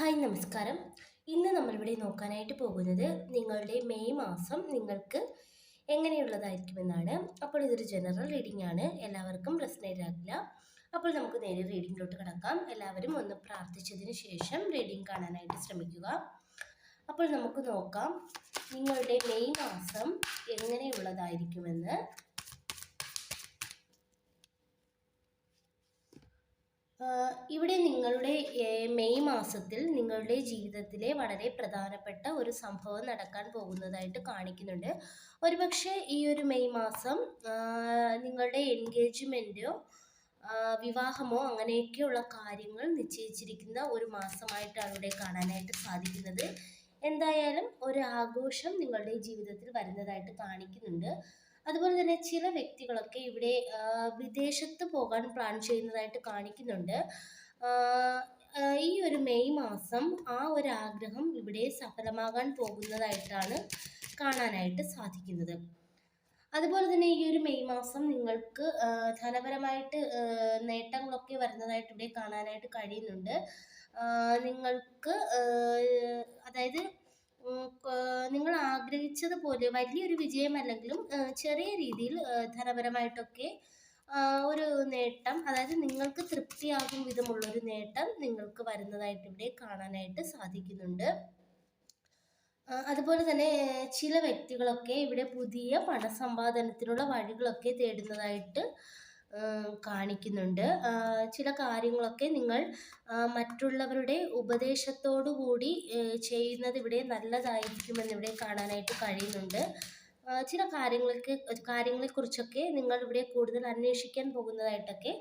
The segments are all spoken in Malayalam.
ഹായ് നമസ്കാരം. ഇന്ന് നമ്മളിവിടെ നോക്കാനായിട്ട് പോകുന്നത് നിങ്ങളുടെ മെയ് മാസം നിങ്ങൾക്ക് എങ്ങനെയുള്ളതായിരിക്കുമെന്നാണ്. അപ്പോൾ ഇതൊരു ജനറൽ റീഡിംഗ് ആണ്. എല്ലാവർക്കും പ്രശ്നമില്ലാക്കില്ല അപ്പോൾ നമുക്ക് നേരെ റീഡിങ്ങിലോട്ട് കിടക്കാം. എല്ലാവരും ഒന്ന് പ്രാർത്ഥിച്ചതിന് ശേഷം റീഡിംഗ് കാണാനായിട്ട് ശ്രമിക്കുക. അപ്പോൾ നമുക്ക് നോക്കാം. നിങ്ങളുടെ മെയ് മാസം എങ്ങനെയുള്ളതായിരിക്കുമെന്ന്. ഇവിടെ നിങ്ങളുടെ മെയ് മാസത്തിൽ നിങ്ങളുടെ ജീവിതത്തിലെ വളരെ പ്രധാനപ്പെട്ട ഒരു സംഭവം നടക്കാൻ പോകുന്നതായിട്ട് കാണിക്കുന്നുണ്ട്. ഒരുപക്ഷെ ഈ ഒരു മെയ് മാസം നിങ്ങളുടെ എൻഗേജ്മെന്റോ വിവാഹമോ അങ്ങനെയൊക്കെയുള്ള കാര്യങ്ങൾ നിശ്ചയിച്ചിരിക്കുന്ന ഒരു മാസമായിട്ടാണ് ഇവിടെ കാണാനായിട്ട് സാധിക്കുന്നത്. എന്തായാലും ഒരു ആഘോഷം നിങ്ങളുടെ ജീവിതത്തിൽ വരുന്നതായിട്ട് കാണിക്കുന്നുണ്ട്. അതുപോലെ തന്നെ ചില വ്യക്തികളൊക്കെ ഇവിടെ വിദേശത്ത് പോകാൻ പ്ലാൻ ചെയ്യുന്നതായിട്ട് കാണിക്കുന്നുണ്ട്. ഈ ഒരു മെയ് മാസം ആ ഒരു ആഗ്രഹം ഇവിടെ സഫലമാകാൻ പോകുന്നതായിട്ടാണ് കാണാനായിട്ട് സാധിക്കുന്നത്. അതുപോലെ തന്നെ ഈ ഒരു മെയ് മാസം നിങ്ങൾക്ക് ധനപരമായിട്ട് നേട്ടങ്ങളൊക്കെ വരുന്നതായിട്ട് ഇവിടെ കാണാനായിട്ട് കഴിയുന്നുണ്ട്. നിങ്ങൾക്ക് അതായത് നിങ്ങൾ ആഗ്രഹിച്ചതുപോലെ വലിയൊരു വിജയമല്ലെങ്കിലും ചെറിയ രീതിയിൽ ധനപരമായിട്ടൊക്കെ ഒരു നേട്ടം അതായത് നിങ്ങൾക്ക് തൃപ്തിയാകും വിധമുള്ളൊരു നേട്ടം നിങ്ങൾക്ക് വരുന്നതായിട്ട് ഇവിടെ കാണാനായിട്ട് സാധിക്കുന്നുണ്ട്. അതുപോലെ തന്നെ ചില വ്യക്തികളൊക്കെ ഇവിടെ പുതിയ പണസമ്പാദനത്തിനുള്ള വഴികളൊക്കെ തേടുന്നതായിട്ട് കാണിക്കുന്നുണ്ട്. ചില കാര്യങ്ങളൊക്കെ നിങ്ങൾ മറ്റുള്ളവരുടെ ഉപദേശത്തോടു കൂടി ചെയ്യുന്നത് ഇവിടെ നല്ലതായിരിക്കുമെന്ന് ഇവിടെ കാണാനായിട്ട് കഴിയുന്നുണ്ട്. ചില കാര്യങ്ങൾക്ക് കാര്യങ്ങളെക്കുറിച്ചൊക്കെ നിങ്ങൾ ഇവിടെ കൂടുതൽ അന്വേഷിക്കാൻ പോകുന്നതായിട്ടൊക്കെ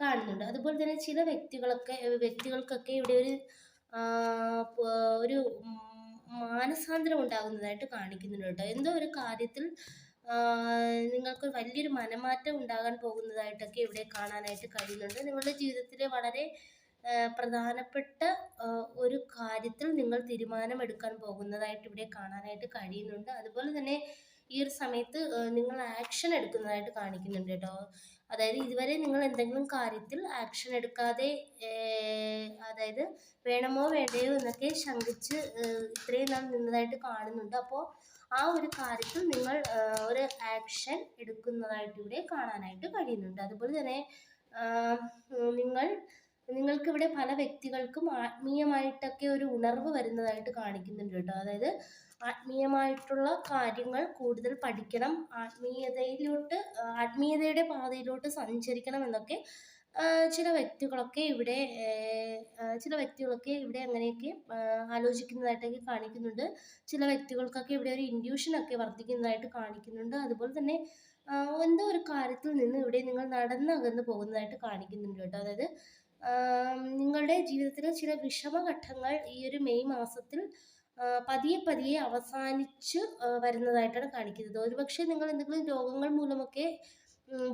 കാണുന്നുണ്ട്. അതുപോലെ തന്നെ ചില വ്യക്തികളൊക്കെ വ്യക്തികൾക്കൊക്കെ ഇവിടെ ഒരു ഒരു മാനസാന്തരം ഉണ്ടാകുന്നതായിട്ട് കാണിക്കുന്നുണ്ട് എന്തോ ഒരു കാര്യത്തിൽ നിങ്ങൾക്ക് വലിയൊരു മനമാറ്റം ഉണ്ടാകാൻ പോകുന്നതായിട്ടൊക്കെ ഇവിടെ കാണാനായിട്ട് കഴിയുന്നുണ്ട്. നിങ്ങളുടെ ജീവിതത്തിലെ വളരെ പ്രധാനപ്പെട്ട ഒരു കാര്യത്തിൽ നിങ്ങൾ തീരുമാനമെടുക്കാൻ പോകുന്നതായിട്ട് ഇവിടെ കാണാനായിട്ട് കഴിയുന്നുണ്ട്. അതുപോലെ തന്നെ ഈ ഒരു സമയത്ത് നിങ്ങൾ ആക്ഷൻ എടുക്കുന്നതായിട്ട് കാണിക്കുന്നുണ്ട് കേട്ടോ. അതായത് ഇതുവരെ നിങ്ങൾ എന്തെങ്കിലും കാര്യത്തിൽ ആക്ഷൻ എടുക്കാതെ അതായത് വേണമോ വേണ്ടയോ എന്നൊക്കെ ശങ്കിച്ച് ഇത്രയും നാൾ നിന്നതായിട്ട് കാണുന്നുണ്ട്. അപ്പോൾ ആ ഒരു കാര്യത്തിൽ നിങ്ങൾ ഒരു ആക്ഷൻ എടുക്കുന്നതായിട്ട് ഇവിടെ കാണാനായിട്ട് കഴിയുന്നുണ്ട്. അതുപോലെ തന്നെ നിങ്ങൾ നിങ്ങൾക്ക് ഇവിടെ പല വ്യക്തികൾക്കും ആത്മീയമായിട്ടൊക്കെ ഒരു ഉണർവ് വരുന്നതായിട്ട് കാണിക്കുന്നുണ്ട് കേട്ടോ. അതായത് ആത്മീയമായിട്ടുള്ള കാര്യങ്ങൾ കൂടുതൽ പഠിക്കണം ആത്മീയതയിലോട്ട് ആത്മീയതയുടെ പാതയിലോട്ട് സഞ്ചരിക്കണം എന്നൊക്കെ ചില വ്യക്തികളൊക്കെ ഇവിടെ ചില വ്യക്തികളൊക്കെ ഇവിടെ അങ്ങനെയൊക്കെ ആലോചിക്കുന്നതായിട്ടൊക്കെ കാണിക്കുന്നുണ്ട്. ചില വ്യക്തികൾക്കൊക്കെ ഇവിടെ ഒരു ഇൻഡ്യൂഷനൊക്കെ വർദ്ധിക്കുന്നതായിട്ട് കാണിക്കുന്നുണ്ട്. അതുപോലെ തന്നെ എന്തോ ഒരു കാര്യത്തിൽ നിന്ന് ഇവിടെ നിങ്ങൾ നടന്നകന്ന് പോകുന്നതായിട്ട് കാണിക്കുന്നുണ്ട് കേട്ടോ. അതായത് നിങ്ങളുടെ ജീവിതത്തിലെ ചില വിഷമഘട്ടങ്ങൾ ഈ ഒരു മെയ് മാസത്തിൽ പതിയെ പതിയെ അവസാനിച്ച് വരുന്നതായിട്ടാണ് കാണിക്കുന്നത്. ഒരുപക്ഷെ നിങ്ങൾ എന്തെങ്കിലും രോഗങ്ങൾ മൂലമൊക്കെ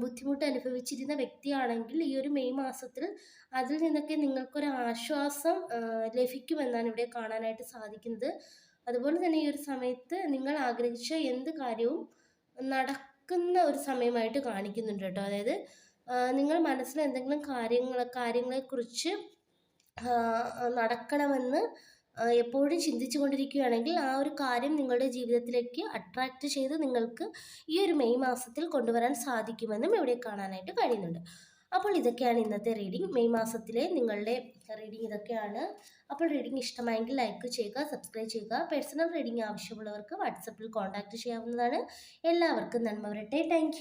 ബുദ്ധിമുട്ട് അനുഭവിച്ചിരുന്ന വ്യക്തിയാണെങ്കിൽ ഈ ഒരു മെയ് മാസത്തിൽ അതിൽ നിന്നൊക്കെ നിങ്ങൾക്കൊരു ആശ്വാസം ലഭിക്കുമെന്നാണ് ഇവിടെ കാണാനായിട്ട് സാധിക്കുന്നത്. അതുപോലെ തന്നെ ഈ ഒരു സമയത്ത് നിങ്ങൾ ആഗ്രഹിച്ച എന്ത് കാര്യവും നടക്കുന്ന ഒരു സമയമായിട്ട് കാണിക്കുന്നുണ്ട് കേട്ടോ. അതായത് നിങ്ങൾ മനസ്സിൽ എന്തെങ്കിലും കാര്യങ്ങൾ കാര്യങ്ങളെക്കുറിച്ച് നടക്കണമെന്ന് എപ്പോഴും ചിന്തിച്ചു കൊണ്ടിരിക്കുകയാണെങ്കിൽ ആ ഒരു കാര്യം നിങ്ങളുടെ ജീവിതത്തിലേക്ക് അട്രാക്റ്റ് ചെയ്ത് നിങ്ങൾക്ക് ഈ ഒരു മെയ് മാസത്തിൽ കൊണ്ടുവരാൻ സാധിക്കുമെന്നും ഇവിടെ കാണാനായിട്ട് കഴിയുന്നുണ്ട്. അപ്പോൾ ഇതൊക്കെയാണ് ഇന്നത്തെ റീഡിംഗ് മെയ് മാസത്തിലെ നിങ്ങളുടെ റീഡിംഗ് ഇതൊക്കെയാണ്. അപ്പോൾ റീഡിംഗ് ഇഷ്ടമായെങ്കിൽ ലൈക്ക് ചെയ്യുക സബ്സ്ക്രൈബ് ചെയ്യുക. പേഴ്സണൽ റീഡിംഗ് ആവശ്യമുള്ളവർക്ക് വാട്സപ്പിൽ കോൺടാക്റ്റ് ചെയ്യാവുന്നതാണ്. എല്ലാവർക്കും നന്മ വരട്ടെ. താങ്ക്